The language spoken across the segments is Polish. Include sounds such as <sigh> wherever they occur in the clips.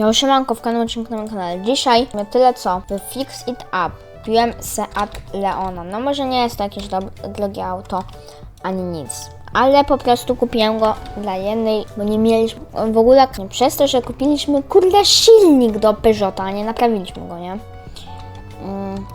Ja siemanko w kanale odcinku na moim kanale. Dzisiaj tyle co w Fix It Up kupiłem Seat Leona. No może nie jest to jakieś drogie auto, ani nic. Ale po prostu kupiłem go dla jednej, bo nie mieliśmy w ogóle przez to, że kupiliśmy kurde silnik do Peugeota, a nie naprawiliśmy go, nie? Mm,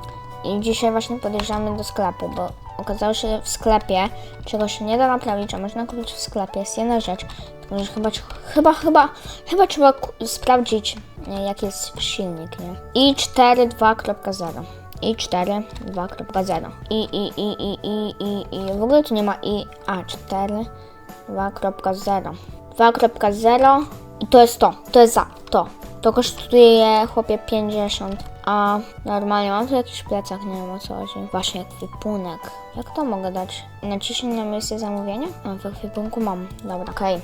I dzisiaj właśnie podjeżdżamy do sklepu, bo okazało się, w sklepie czego się nie da naprawić, a można kupić w sklepie, jest jedna rzecz, tylko że chyba, chyba, chyba, chyba trzeba sprawdzić, e, jaki jest silnik, nie? i4 2.0 i4 2.0 i, i, i, i, i, i, i w ogóle tu nie ma i. A4 2.0 2.0 i to jest to, to jest za, to. To kosztuje chłopie 50, a normalnie mam tu jakiś plecak, nie wiem o co chodzi. Właśnie ekwipunek. Jak to mogę dać? Naciśnij na miejsce zamówienia? A w ekwipunku mam. Dobra, okej.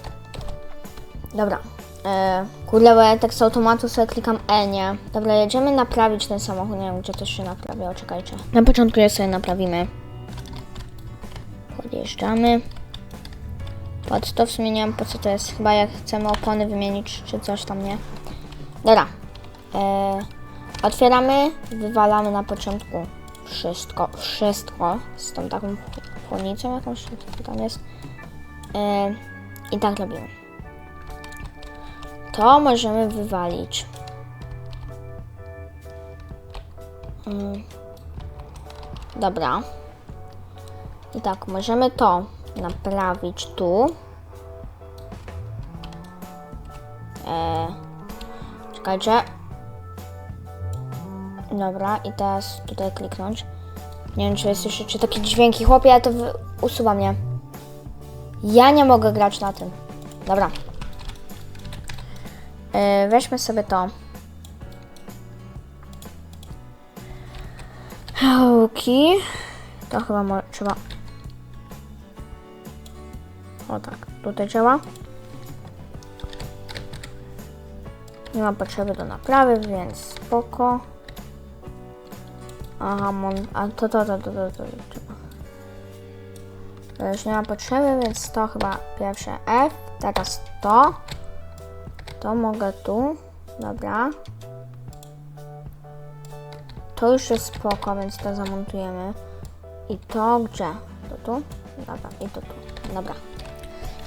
Dobra. E, kurde, bo ja tak z automatu sobie klikam E, nie? Dobra, jedziemy naprawić ten samochód. Nie wiem, gdzie to się naprawia, czekajcie. Na początku je sobie naprawimy. Podjeżdżamy. Pod to w sumie nie wiem po co to jest. Chyba jak chcemy opony wymienić czy coś tam, nie? Dobra. E, otwieramy, wywalamy na początku wszystko, wszystko z tą taką chłodnicą jakąś, co tam jest. E, I tak robimy. To możemy wywalić. Mm. Dobra. I tak, możemy to naprawić tu. Eee, czekajcie. Dobra, i teraz tutaj kliknąć. Nie wiem, czy czy takie dźwięki. Chłopie, ja to wy- usuwam, nie? Ja nie mogę grać na tym. Dobra. Eee, weźmy sobie to. Okej. To chyba mo- trzeba o tak, tutaj działa. Nie ma potrzeby do naprawy, więc spoko. Aha, mon... a to, to, to, to, to, to, już nie ma potrzeby, więc to chyba pierwsze F. Teraz to. To mogę tu. Dobra. To już jest spoko, więc to zamontujemy. I to gdzie? To tu? Dobra, i to tu. Dobra.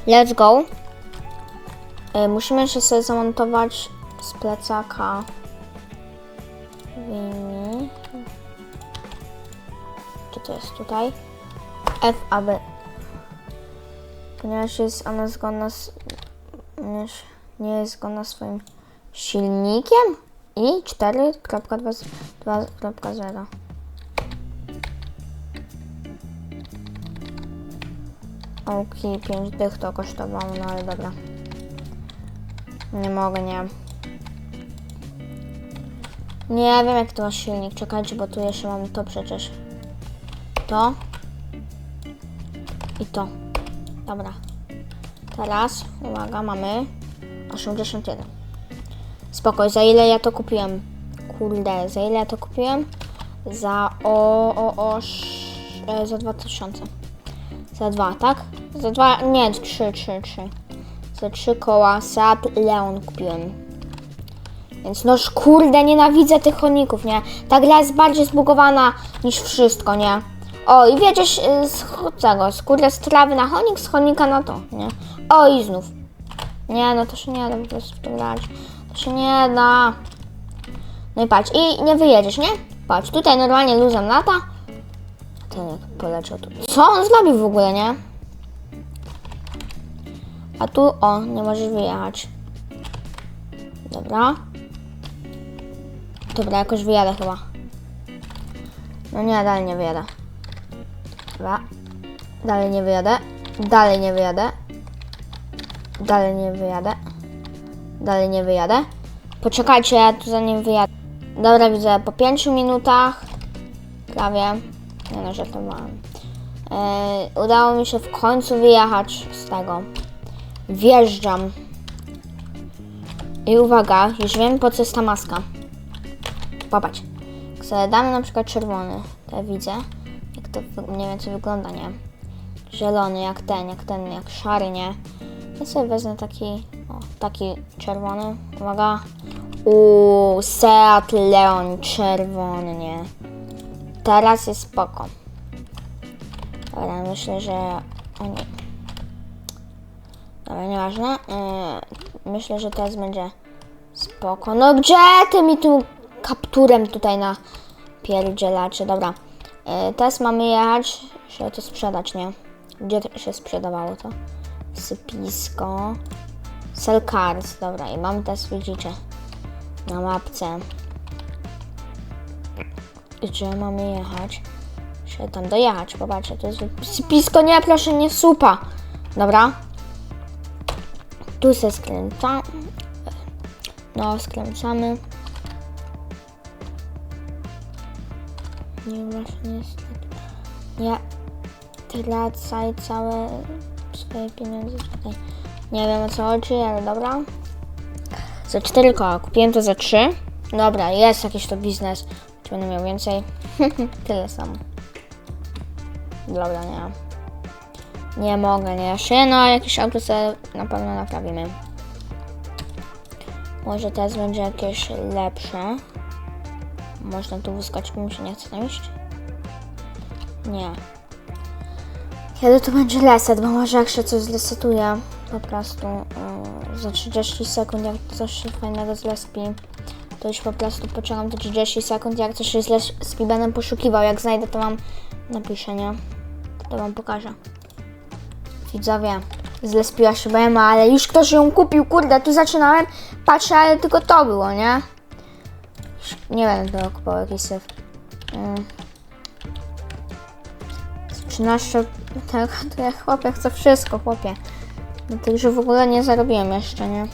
Let's go. Y, musimy jeszcze sobie zamontować z plecaka wyjmij. Czy to jest tutaj? F, aby. Ponieważ jest ona zgodna z. Nie jest zgodna z swoim silnikiem i 4.2.0. Okej, 5 dych to kosztowało, no ale dobra. Nie mogę, nie. Nie wiem jak to ma silnik, czekajcie, bo tu jeszcze mam to przecież. To. I to. Dobra. Teraz, uwaga, mamy 81. Spokoj, za ile ja to kupiłem? Kurde, za ile ja to kupiłem? Za o, o, o, sz, e, za 2000. Za dwa, tak? Za dwa, nie, trzy, trzy, trzy. Za trzy koła Seat Leon kupiłem. Więc noż kurde, nienawidzę tych chodników, nie? Ta gra jest bardziej zbugowana niż wszystko, nie? O, i wiecie, z tego, z kurde z trawy na chodnik, z chodnika na to, nie? O, i znów. Nie, no to się nie da po prostu to grać. To się nie da. No i patrz, i nie wyjedziesz, nie? Patrz, tutaj normalnie luzem lata. Ten poleciał tu. Co on zrobił w ogóle, nie? A tu, o, nie możesz wyjechać. Dobra. Dobra, jakoś wyjadę chyba. No nie, dalej nie wyjadę. Dobra. Dalej nie wyjadę. Dalej nie wyjadę. Dalej nie wyjadę. Dalej nie wyjadę. Poczekajcie, ja tu za nim wyjadę. Dobra, widzę, po 5 minutach prawie. Nie no, żartowałem. E, udało mi się w końcu wyjechać z tego. Wjeżdżam. I uwaga, już wiem po co jest ta maska. Popatrz. Damy na przykład czerwony, to ja widzę, jak to mniej więcej wygląda, nie? Zielony, jak ten, jak ten, jak szary, nie? Ja sobie wezmę taki, o, taki czerwony. Uwaga. Uuu, Seat Leon czerwony, nie. Teraz jest spoko. Dobra, myślę, że oni... Dobra, nieważne. Yy, myślę, że teraz będzie spoko. No gdzie ty mi tu kapturem tutaj na pierdzielacie? Dobra. Yy, teraz mamy jechać, żeby to sprzedać, nie? Gdzie się sprzedawało to? Sypisko. Sell cards, dobra. I mamy teraz, widzicie, na mapce. Gdzie mamy jechać? Muszę tam dojechać, popatrzcie, to jest sypisko, nie, proszę, nie supa. Dobra. Tu się skręca. No, skręcamy. Nie, właśnie. Nie tracaj całe swoje pieniądze tutaj. Nie wiem o co chodzi, ale dobra. Za 4 koła. Kupiłem to za 3. Dobra, jest jakiś to biznes. Czy będę miał więcej? <laughs> Tyle samo. Dobra, nie. Nie mogę, nie. Jeszcze no, jakieś auto sobie na pewno naprawimy. Może teraz będzie jakieś lepsze. Można tu wyskoczyć, mi się nie chce tam iść. Nie. Kiedy to będzie reset, bo może jak się coś zresetuje po prostu yy, za 30 sekund, jak coś się fajnego zrespi, to już po prostu poczekam te 30 sekund, jak coś się zrespi, będę poszukiwał, jak znajdę to wam napiszę, nie? To wam pokażę. Widzowie, zlespiła się BM, ale już ktoś ją kupił, kurde, tu zaczynałem, patrzę, ale tylko to było, nie? Nie będę kupował, jakiś syf. Mm. 13, tak, to ja chłopie chcę wszystko, chłopie. No już w ogóle nie zarobiłem jeszcze, nie?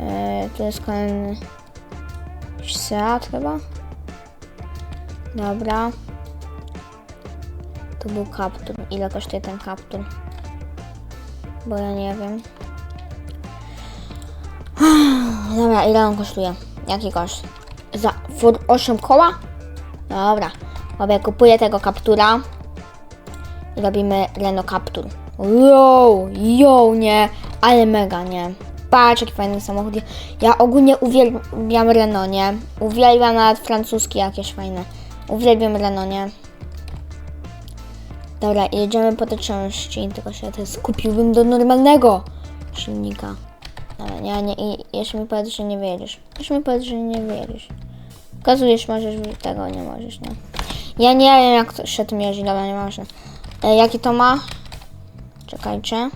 Eee, to jest kolejny Seat chyba. Dobra. To był kaptur. Ile kosztuje ten kaptur? Bo ja nie wiem. <sighs> Dobra, ile on kosztuje? Jaki koszt? Za for 8 koła? Dobra. Dobra, kupuję tego kaptura. I robimy Reno kaptur. Yo, yo, nie. Ale mega, nie. Patrz, jaki fajny samochód. Ja ogólnie uwielbiam Renault, nie? Uwielbiam nawet francuskie jakieś fajne. Uwielbiam Renault, nie? Dobra, jedziemy po te części, tylko się to skupiłbym do normalnego silnika. Ale nie, nie, jeszcze mi powiedz, że nie wyjedziesz. Jeszcze mi powiedz, że nie wyjedziesz. Okazujesz, możesz, tego nie możesz, nie? Ja nie wiem, jak to się tym jeździ, dobra, nieważne. E, jaki to ma? Czekajcie.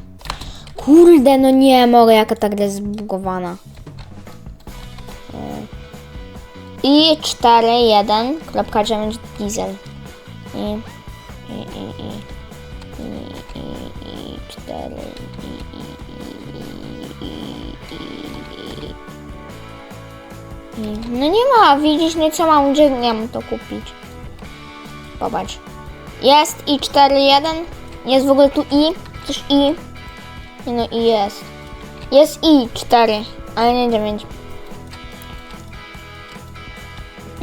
Kurde, no nie mogę, jaka ta jest zbugowana. E, I 4.1.9 diesel. I, i, i, i, i. No nie ma, widzisz, no co mam, gdzie ja mam to kupić? Popatrz. Jest i 4.1. Jest w ogóle tu i. Coś i. Nie no i jest. Jest i 4, ale nie 9.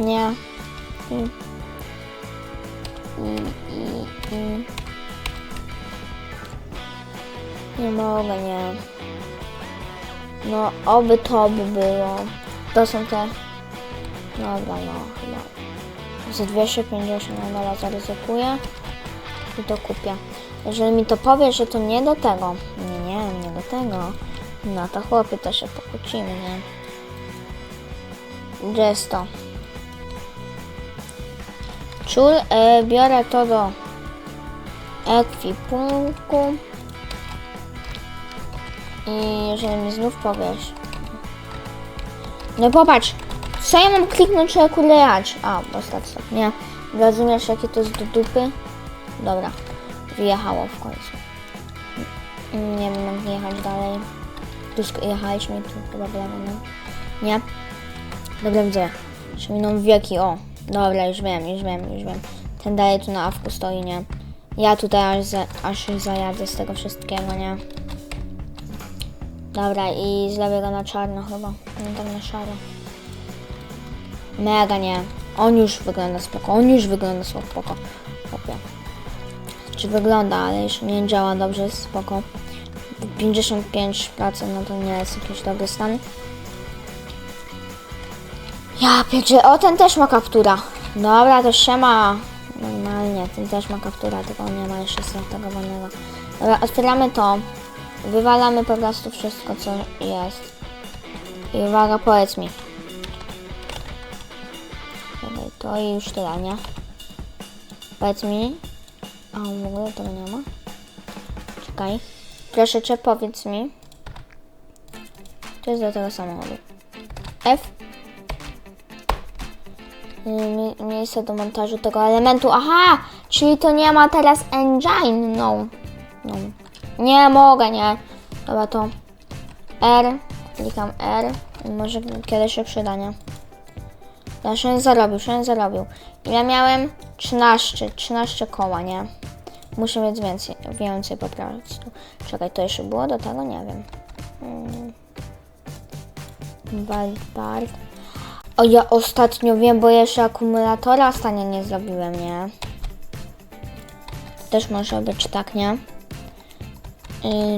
Nie. I. I, i, i. Nie mogę, nie. No, oby to by było. To są te. Dobra, no, chyba. Za 250 na dole zaryzykuję i to kupię. Jeżeli mi to powie, że to nie do tego, nie, nie, nie do tego, no to chłopie to się pokłócimy, nie? Gdzie jest to? Czul, e, biorę to do ekwipunku i jeżeli mi znów powiesz, no popatrz, co ja mam kliknąć, kurde jechać? A, stop, nie. Rozumiesz, jakie to jest do dupy? Dobra, wyjechało w końcu. Nie wiem, jak jechać dalej. Tu jechaliśmy, tu chyba w lewo, no. Nie? Dobra, widzę. Jeszcze miną wieki, o. Dobra, już wiem, już wiem, już wiem. Ten dalej tu na awku stoi, nie? Ja tutaj aż, za, aż zajadę z tego wszystkiego, nie? Dobra, i zrobię go na czarno chyba. Nie tak na szaro. Mega nie. On już wygląda spoko. On już wygląda spoko. Chłopie. Czy wygląda, ale jeszcze nie działa dobrze, spoko. 55% no to nie jest jakiś dobry stan. Ja pierdzie, o ten też ma kaptura. Dobra, to się ma. Normalnie, ten też ma kaptura, tylko on nie ma jeszcze zaatakowanego. Dobra, otwieramy to. Wywalamy po prostu wszystko, co jest. I uwaga, powiedz mi. To i już tyle, nie? Powiedz mi. A w ogóle tego nie ma. Czekaj. Proszę cię, powiedz mi. To jest do tego samochodu. F. Y, mi- Miejsce do montażu tego elementu. Aha! Czyli to nie ma teraz engine. No. no. Nie mogę, nie. Dobra, to R. Klikam R. Może kiedyś się przyda, nie? Ja się zarobił, się zarobił. Ile miałem? 13, 13 koła, nie? Muszę mieć więcej, więcej po prostu. Czekaj, to jeszcze było do tego? Nie wiem. Hmm. Waldbart. O, ja ostatnio wiem, bo jeszcze akumulatora stanie nie zrobiłem, nie? Też może być tak, nie?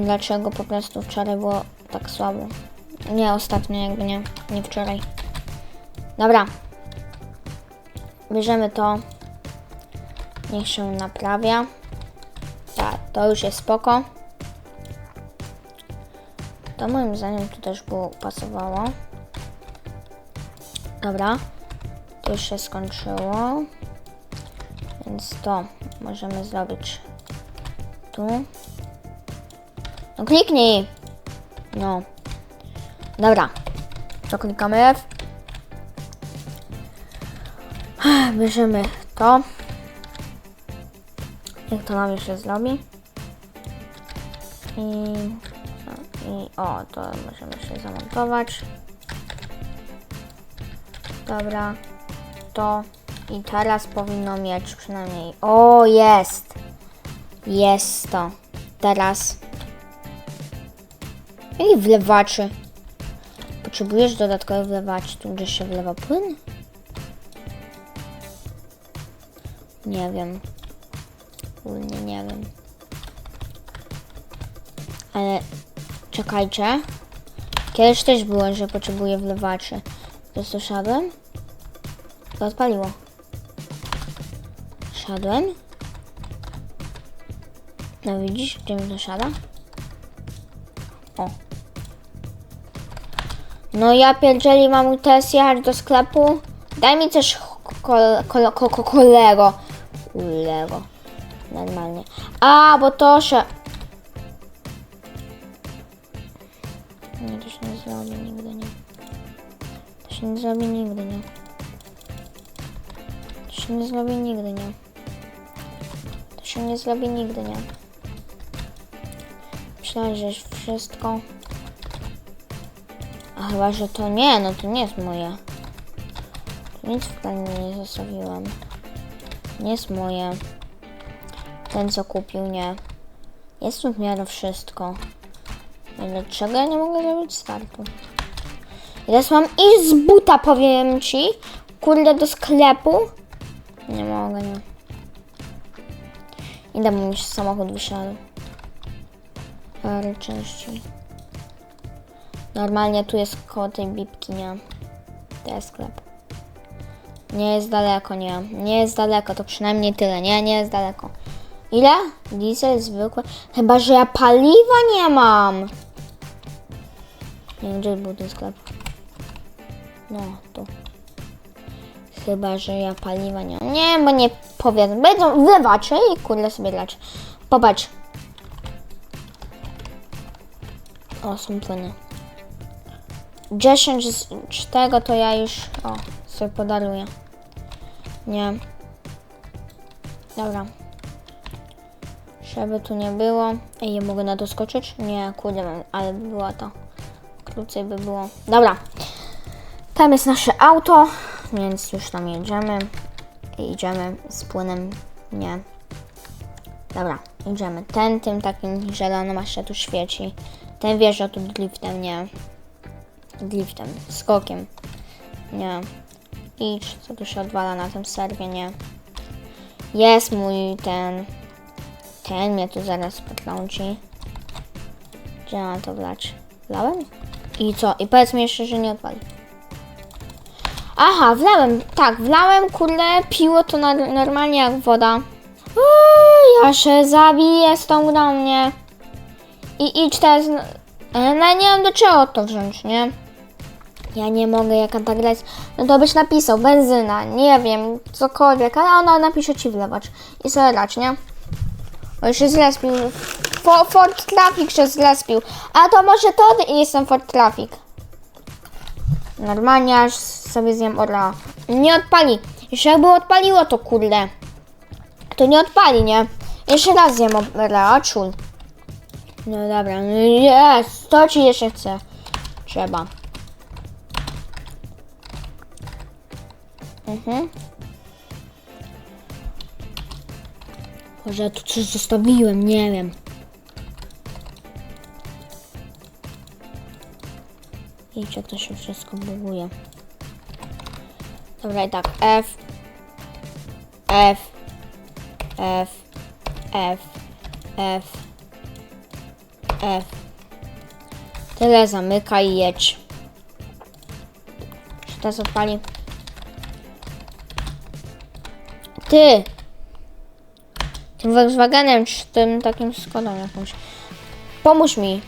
Dlaczego po prostu wczoraj było tak słabo? Nie, ostatnio jakby nie, nie wczoraj. Dobra. Bierzemy to. Niech się naprawia. Tak, to już jest spoko. To moim zdaniem tu też było pasowało. Dobra. To już się skończyło. Więc to możemy zrobić tu. No kliknij! No. Dobra. To klikamy. <sighs> Bierzemy to. Niech to nam jeszcze zrobi. I, I o, to możemy jeszcze zamontować. Dobra. To. I teraz powinno mieć przynajmniej. O, jest! Jest to. Teraz. I wlewaczy. Potrzebujesz dodatkowych wlewaczy, tu gdzieś się wlewa płyn? Nie wiem. Ogólnie nie wiem. Ale czekajcie. Kiedyś też było, że potrzebuję wlewaczy. To co szedłem? To odpaliło. Szedłem. No widzisz, gdzie mi to siada? O. No ja pierdzieli mam teraz jechać do sklepu. Daj mi coś kol, kol, kol, kol, kolego. Kolego. Normalnie. A, bo to się... Nie, to się nie zrobi nigdy, nie. To się nie zrobi nigdy, nie. To się nie zrobi nigdy, nie. To się nie zrobi nigdy, nie. Już wszystko. A chyba, że to nie, no to nie jest moje. Tu nic w planie nie zostawiłem. Nie jest moje. Ten co kupił, nie. Jest tu w miarę wszystko. No Dlaczego ja nie mogę robić startu? I Teraz mam iść z buta, powiem ci. Kurde, do sklepu. Nie mogę, nie. Idę, bo mi się samochód wysiadł. Parę części. Normalnie tu jest koło tej bibki, nie? To jest sklep. Nie jest daleko, nie. Nie jest daleko, to przynajmniej tyle. Nie, nie jest daleko. Ile? Diesel zwykły. Chyba, że ja paliwa nie mam. Nie gdzie był ten sklep. No, tu. Chyba, że ja paliwa nie mam. Nie, bo nie powiedzą. Będą wlewacze i kurde sobie lać. Popatrz. O, są płyny. 10 z tego to ja już o, sobie podaruję. Nie. Dobra. Żeby tu nie było. Ej, ja mogę na to skoczyć? Nie, kurde, ale by było to. Krócej by było. Dobra. Tam jest nasze auto, więc już tam jedziemy. Idziemy z płynem. Nie. Dobra, idziemy. Ten tym takim zielonym aż się tu świeci. Ten wjeżdża tu driftem, nie. Driftem, skokiem. Nie. Idź, co tu się odwala na tym serwie, nie. Jest mój ten. Ten mnie tu zaraz potrąci. Gdzie mam to wlać? Wlałem? I co? I powiedz mi jeszcze, że nie odpali. Aha, wlałem, tak, wlałem, kurde, piło to normalnie jak woda. Uuu, ja się zabiję z tą grą, nie? I idź teraz, ale no, nie wiem do czego to wziąć, nie? Ja nie mogę, jaka ta gra jest. No to byś napisał, benzyna, nie wiem, cokolwiek, ale ona napisze ci wlewać. I sobie rać, nie? O, się zlespił. Fo, Ford Traffic się zlespił. A to może to i jestem Ford Traffic. Normalnie aż sobie zjem orła. Nie odpali. Jeszcze jakby odpaliło to kurde. To nie odpali, nie? Jeszcze raz zjem orła, czul. No dobra, no jest. Jeszcze chcę. Trzeba. Mhm. Może tu coś zostawiłem, nie wiem. Idź, jak to się wszystko buguje. Dobra, i tak. F. F. F. F. F. F. Tyle zamyka i jedź. Czy teraz odpali? Ty! Tym Volkswagenem, czy tym takim Skodą jakąś. Pomóż mi.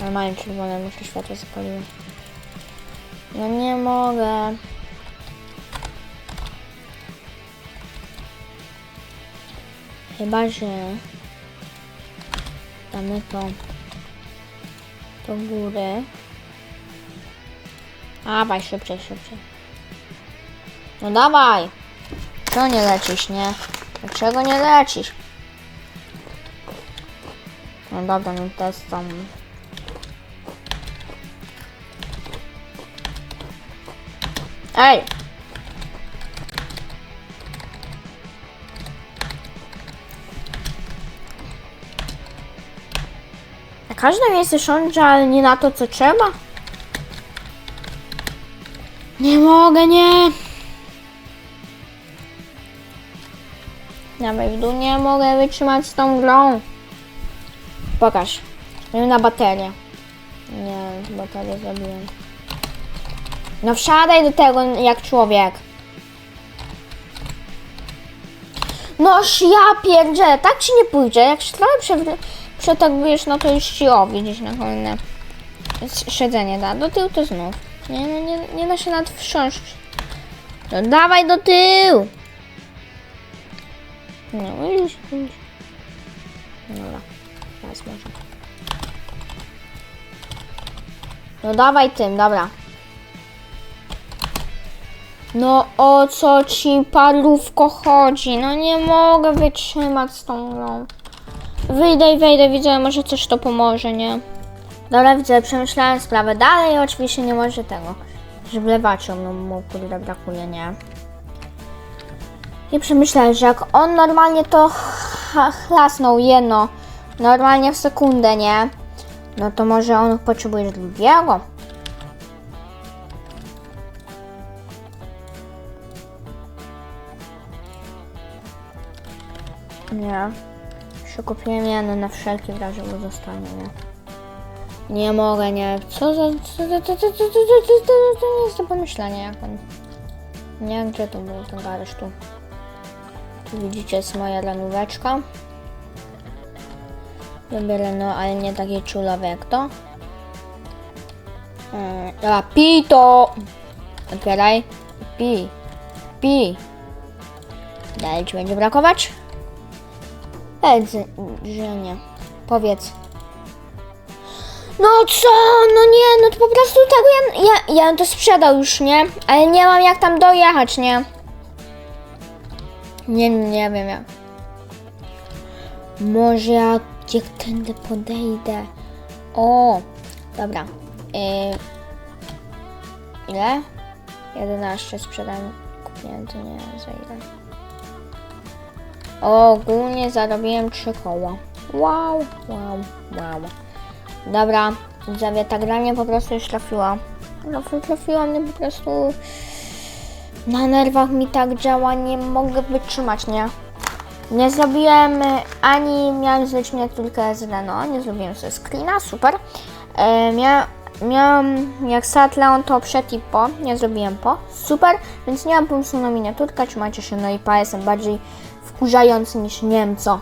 Ale mają czerwone, muszę światło zapaliłem. No nie mogę. Chyba, że damy to do góry. Dawaj, szybciej, szybciej. No dawaj! Czego nie lecisz, nie? Dlaczego nie lecisz? No dobra, no to jest tam... Ej! Każde miejsce sądzę, ale nie na to, co trzeba? Nie mogę, nie! Nawet w dół nie mogę wytrzymać z tą grą. Pokaż. Nie na baterię. Nie, baterię zrobiłem. No wsiadaj do tego jak człowiek. Noż ja pierdzielę, tak ci nie pójdzie. Jak się trochę prze, przetargujesz, no to już ci o, widzisz na kolejne siedzenie da. Do tyłu to znów. Nie, no nie, nie da się nawet wsiąść. No dawaj do tyłu. No już, już. Dobra, teraz może. No dawaj tym, dobra. No o co ci parówko chodzi? No nie mogę wytrzymać z tą grą. Wyjdę i wejdę, widzę, może coś to pomoże, nie? Dobra, widzę, przemyślałem sprawę dalej, oczywiście nie może tego. Żeblewaczom, no mu kurde brakuje, nie? I przemyślałem, że jak on normalnie to ch- chlasnął jedno, normalnie w sekundę, nie? No to może on potrzebuje drugiego. Nie. Jeszcze kupiłem jedno na wszelki razie, bo zostanie, nie? Nie mogę, nie. Co za... Co za... Co, co, co, co, co, co, to nie jest do pomyślenia, jak on... Nie wiem, gdzie to był ten garaż tu. Tu widzicie, jest moja renóweczka. Lubię Renault, ale nie takie czulowe jak to. Mm, Dobra, pij to! Otwieraj. Pij. Pij. Dalej ci będzie brakować? Powiedz, że nie. Powiedz. No co? No nie, no to po prostu tego ja, ja, ja bym to sprzedał już, nie? Ale nie mam jak tam dojechać, nie? Nie, nie wiem jak. Może ja jak tędy podejdę. O, dobra. Yy, ile? 11 sprzedam. Kupiłem to nie za ile. Ogólnie zarobiłem 3 koła. Wow, wow, wow. Dobra, widzowie, ta gra mnie po prostu już trafiła. Trafi- Trafiła mnie po prostu... Na nerwach mi tak działa, nie mogę wytrzymać, nie? Nie zrobiłem ani miałem zrobić miniaturkę z Renault, nie zrobiłem sobie screena, super. E, mia, miałam jak Seat Leon to przed i po, nie zrobiłem po. Super, więc nie mam pomysłu na miniaturkę, trzymajcie się, no i jestem bardziej wkurzający niż nie wiem co.